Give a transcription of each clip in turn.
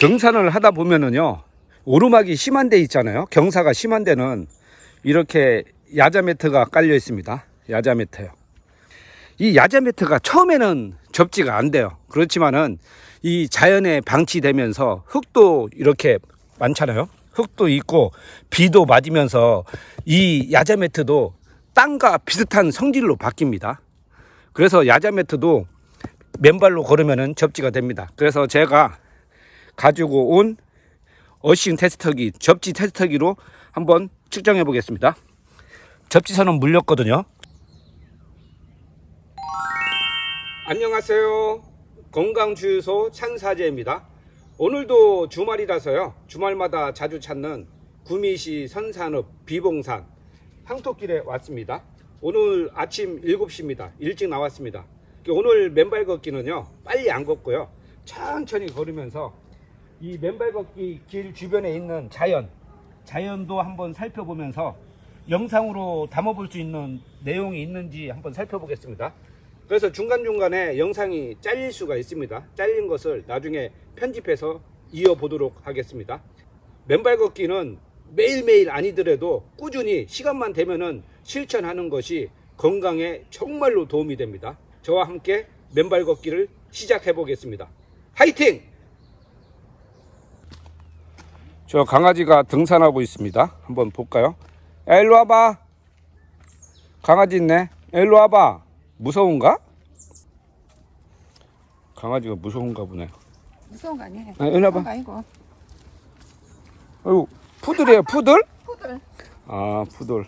등산을 하다 보면은요 오르막이 심한 데 있잖아요. 경사가 심한 데는 이렇게 야자 매트가 깔려 있습니다. 야자 매트요 이 야자 매트가 처음에는 접지가 안 돼요. 그렇지만은 이 자연에 방치되면서 흙도 이렇게 많잖아요. 흙도 있고 비도 맞으면서 이 야자 매트도 땅과 비슷한 성질로 바뀝니다. 그래서 야자 매트도 맨발로 걸으면은 접지가 됩니다. 그래서 제가 가지고 온 어싱 테스터기, 접지 테스터기로 한번 측정해 보겠습니다. 접지선은 물렸거든요. 안녕하세요. 건강주유소 찬사제입니다. 오늘도 주말이라서요. 주말마다 자주 찾는 구미시 선산읍 비봉산 황토길에 왔습니다. 오늘 아침 7시입니다. 일찍 나왔습니다. 오늘 맨발 걷기는요. 빨리 안 걷고요. 천천히 걸으면서 이 맨발 걷기 길 주변에 있는 자연, 자연도 한번 살펴보면서 영상으로 담아볼 수 있는 내용이 있는지 한번 살펴보겠습니다. 그래서 중간중간에 영상이 잘릴 수가 있습니다. 잘린 것을 나중에 편집해서 이어보도록 하겠습니다. 맨발 걷기는 매일매일 아니더라도 꾸준히 시간만 되면은 실천하는 것이 건강에 정말로 도움이 됩니다. 저와 함께 맨발 걷기를 시작해 보겠습니다. 화이팅! 저 강아지가 등산하고 있습니다. 한번 볼까요? 야, 일로 와봐. 강아지 있네. 야, 일로 와봐. 무서운가? 강아지가 무서운가 보네. 무서운 거 아니에요? 아, 일로 와봐. 아니고 어유 푸들이에요, 푸들? 푸들 아, 푸들.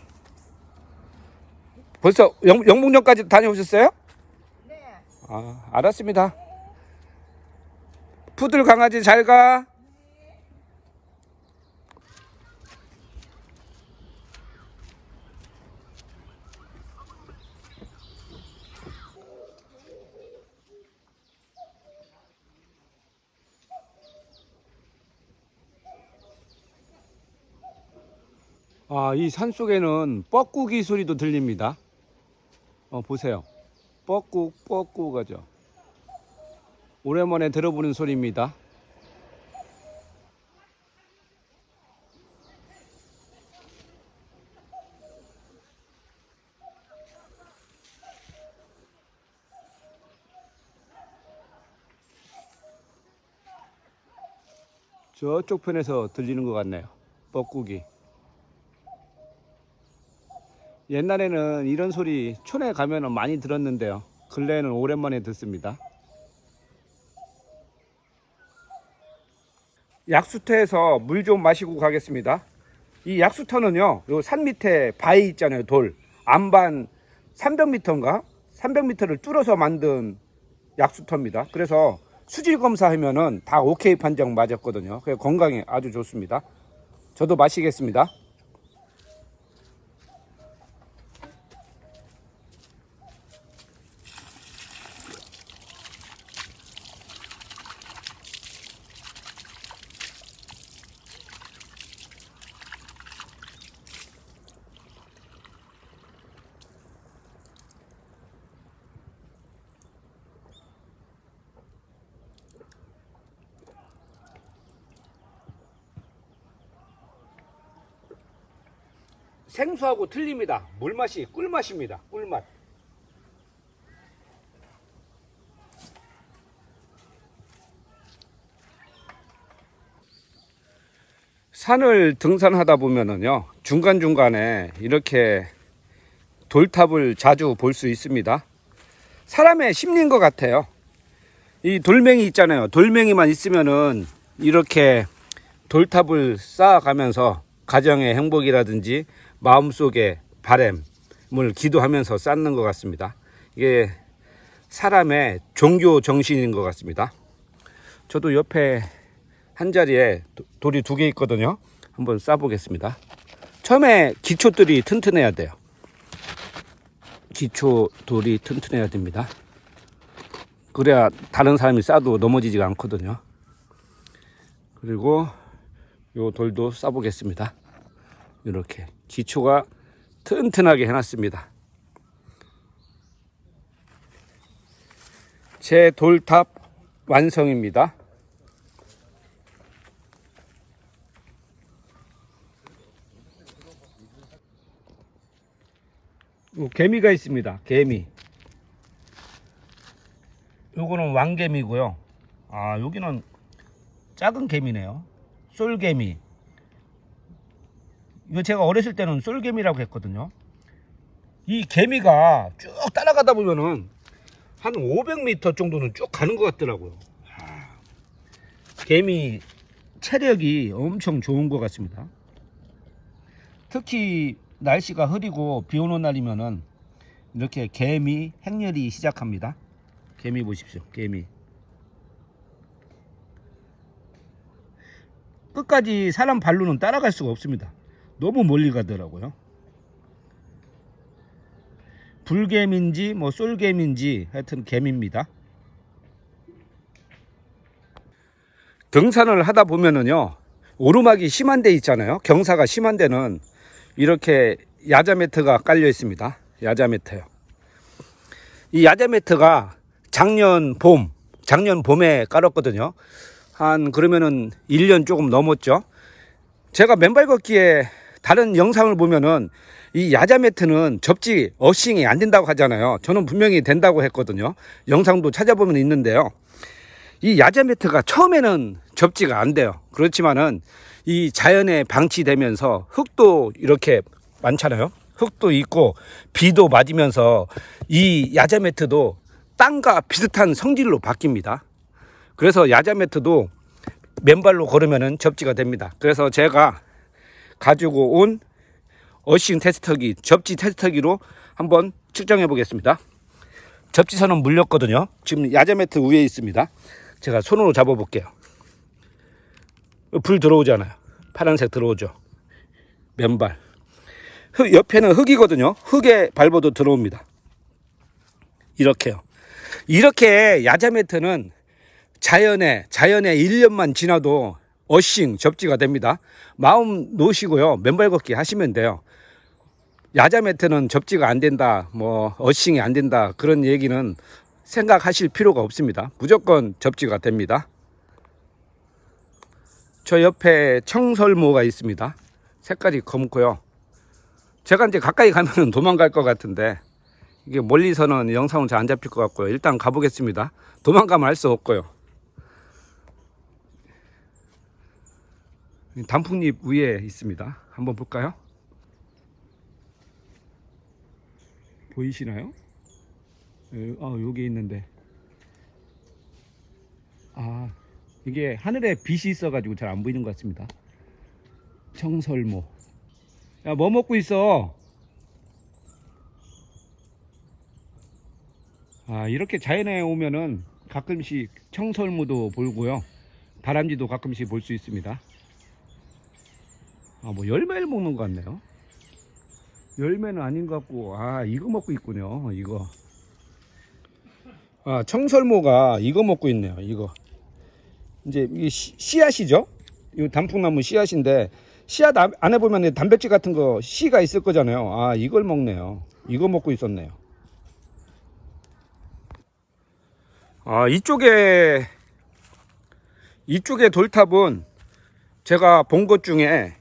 벌써 영, 영목역까지 다녀오셨어요? 네 아, 알았습니다. 푸들 강아지 잘 가. 아, 이 산 속에는 뻐꾸기 소리도 들립니다. 어, 보세요. 뻐꾹, 뻐꾹 하죠. 오랜만에 들어보는 소리입니다. 저쪽 편에서 들리는 것 같네요. 뻐꾸기. 옛날에는 이런 소리 촌에 가면 많이 들었는데요. 근래에는 오랜만에 듣습니다. 약수터에서 물 좀 마시고 가겠습니다. 이 약수터는요, 요 산 밑에 바위 있잖아요, 돌. 안반 300m인가? 300m를 뚫어서 만든 약수터입니다. 그래서 수질 검사하면은 다 오케이 판정 맞았거든요. 그래서 건강에 아주 좋습니다. 저도 마시겠습니다. 생수하고 틀립니다. 물맛이 꿀맛입니다. 꿀맛. 산을 등산하다 보면은요, 중간중간에 이렇게 돌탑을 자주 볼 수 있습니다. 사람의 심리인 것 같아요. 이 돌멩이 있잖아요. 돌멩이만 있으면은 이렇게 돌탑을 쌓아가면서 가정의 행복이라든지 마음속의 바램을 기도하면서 쌓는 것 같습니다. 이게 사람의 종교 정신인 것 같습니다. 저도 옆에 한 자리에 도- 돌이 두 개 있거든요. 한번 쌓아보겠습니다. 처음에 기초들이 튼튼해야 돼요. 기초 돌이 튼튼해야 됩니다. 그래야 다른 사람이 쌓아도 넘어지지가 않거든요. 그리고 요 돌도 쌓아보겠습니다. 이렇게 기초가 튼튼하게 해놨습니다. 제 돌탑 완성입니다. 개미가 있습니다. 개미. 요거는 왕개미고요. 아, 여기는 작은 개미네요. 쏠개미. 이거 제가 어렸을 때는 쏠개미라고 했거든요. 이 개미가 쭉 따라가다 보면은 한 500m 정도는 쭉 가는 것 같더라고요. 아, 개미 체력이 엄청 좋은 것 같습니다. 특히 날씨가 흐리고 비 오는 날이면은 이렇게 개미 행렬이 시작합니다. 개미 보십시오. 개미. 끝까지 사람 발로는 따라갈 수가 없습니다. 너무 멀리 가더라고요. 불개미인지 뭐 쏠개미인지 하여튼 개미입니다. 등산을 하다 보면은요 오르막이 심한 데 있잖아요. 경사가 심한 데는 이렇게 야자 매트가 깔려 있습니다. 야자 매트요 이 야자 매트가 작년 봄 작년 봄에 깔았거든요. 한 그러면은 1년 조금 넘었죠. 제가 맨발 걷기에 다른 영상을 보면은 이 야자 매트는 접지 어싱이 안 된다고 하잖아요 저는 분명히 된다고 했거든요 영상도 찾아보면 있는데요 이 야자 매트가 처음에는 접지가 안 돼요. 그렇지만은 이 자연에 방치되면서 흙도 이렇게 많잖아요. 흙도 있고 비도 맞으면서 이 야자 매트도 땅과 비슷한 성질로 바뀝니다. 그래서 야자 매트도 맨발로 걸으면은 접지가 됩니다. 그래서 제가 가지고 온 어싱 테스터기, 접지 테스터기로 한번 측정해 보겠습니다. 접지선은 물렸거든요. 지금 야자 매트 위에 있습니다. 제가 손으로 잡아 볼게요. 불 들어오잖아요. 파란색 들어오죠. 맨발. 흙, 옆에는 흙이거든요. 흙에 밟아도 들어옵니다. 이렇게요. 이렇게 야자 매트는 자연에, 자연에 1년만 지나도 어싱, 접지가 됩니다. 마음 놓으시고요. 맨발 걷기 하시면 돼요. 야자 매트는 접지가 안 된다, 뭐, 어싱이 안 된다, 그런 얘기는 생각하실 필요가 없습니다. 무조건 접지가 됩니다. 저 옆에 청설모가 있습니다. 색깔이 검고요. 제가 이제 가까이 가면 도망갈 것 같은데 이게 멀리서는 영상은 잘 안 잡힐 것 같고요. 일단 가보겠습니다. 도망가면 할수 없고요. 단풍잎 위에 있습니다. 한번 볼까요? 보이시나요? 아 여기 있는데 아 이게 하늘에 빛이 있어가지고 잘 안 보이는 것 같습니다 청설모 야 뭐 먹고 있어 아 이렇게 자연에 오면은 가끔씩 청설모도 보고요 다람쥐도 가끔씩 볼 수 있습니다 아 뭐 열매를 먹는 것 같네요 열매는 아닌 것 같고 아 이거 먹고 있군요 이거 아, 청설모가 이거 먹고 있네요. 이거. 이제 이게 씨- 씨앗이죠? 이 단풍나무 씨앗인데 씨앗 안- 안에 보면 단백질 같은 거 씨가 있을 거잖아요. 아, 이걸 먹네요. 이거 먹고 있었네요. 아, 이쪽에 이쪽에 돌탑은 제가 본 것 중에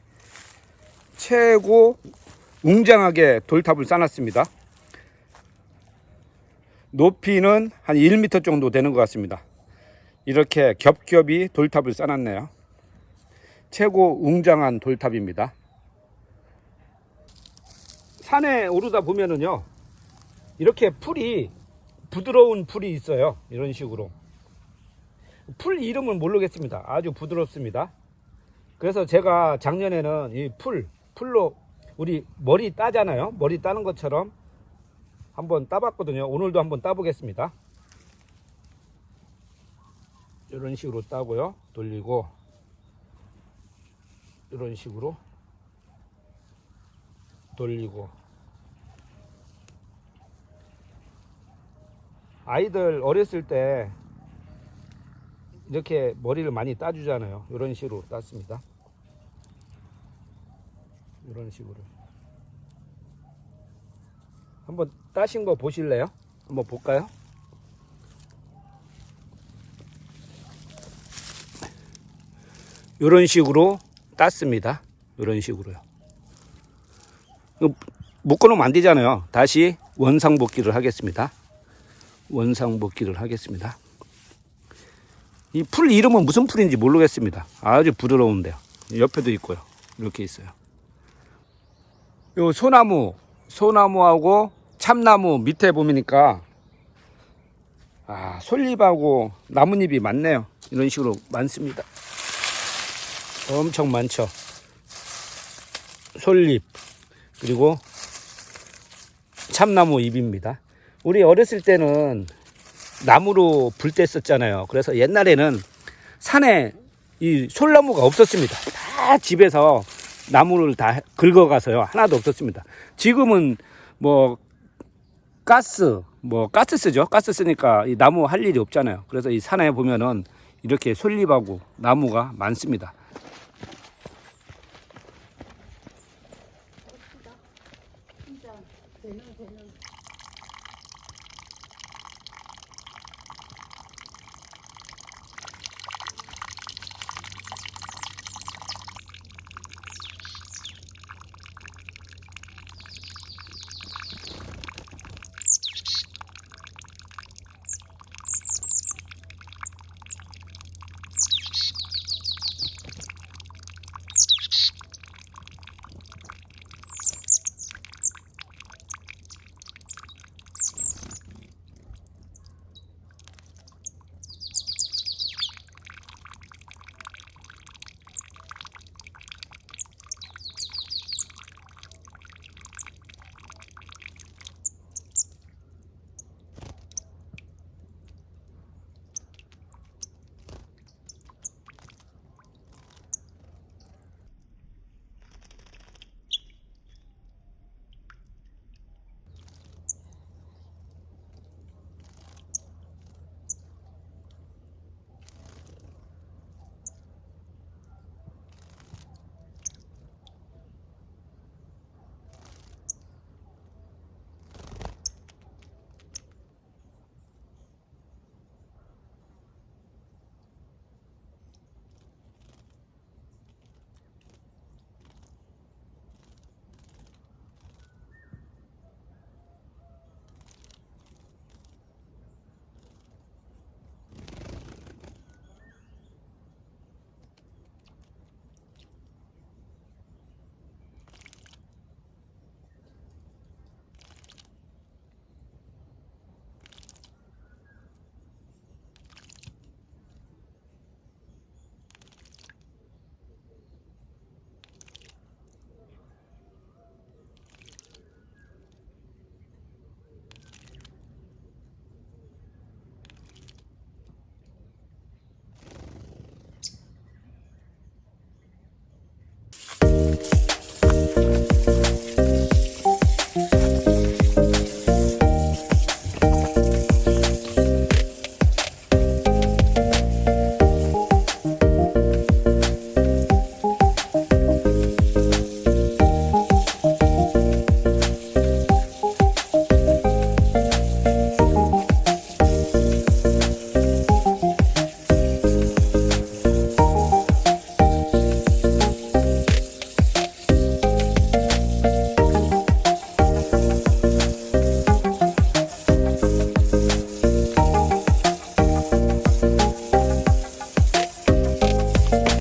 최고 웅장하게 돌탑을 쌓았습니다. 높이는 한 1m 정도 되는 것 같습니다. 이렇게 겹겹이 돌탑을 쌓았네요. 최고 웅장한 돌탑입니다. 산에 오르다 보면은요, 이렇게 풀이 부드러운 풀이 있어요. 이런 식으로. 풀 이름은 모르겠습니다. 아주 부드럽습니다. 그래서 제가 작년에는 이 풀, 풀로 우리 머리 따잖아요. 머리 따는 것처럼 한번 따봤거든요. 오늘도 한번 따보겠습니다. 이런 식으로 따고요. 돌리고 이런 식으로 돌리고 아이들 어렸을 때 이렇게 머리를 많이 따주잖아요. 이런 식으로 땄습니다. 이런 식으로. 한번 따신 거 보실래요? 한번 볼까요? 이런 식으로 땄습니다. 이런 식으로요. 묶어놓으면 안 되잖아요. 다시 원상복귀를 하겠습니다. 원상복귀를 하겠습니다. 이 풀 이름은 무슨 풀인지 모르겠습니다. 아주 부드러운데요. 옆에도 있고요. 이렇게 있어요. 요 소나무, 소나무하고 참나무 밑에 보니까 아, 솔잎하고 나뭇잎이 많네요. 이런 식으로 많습니다. 엄청 많죠. 솔잎 그리고 참나무 잎입니다. 우리 어렸을 때는 나무로 불 때 썼잖아요. 그래서 옛날에는 산에 이 솔나무가 없었습니다. 다 집에서 나무를 다 긁어가서요. 하나도 없었습니다. 지금은 뭐 가스, 뭐 가스 쓰죠. 가스 쓰니까 이 나무 할 일이 없잖아요. 그래서 이 산에 보면은 이렇게 솔잎하고 나무가 많습니다.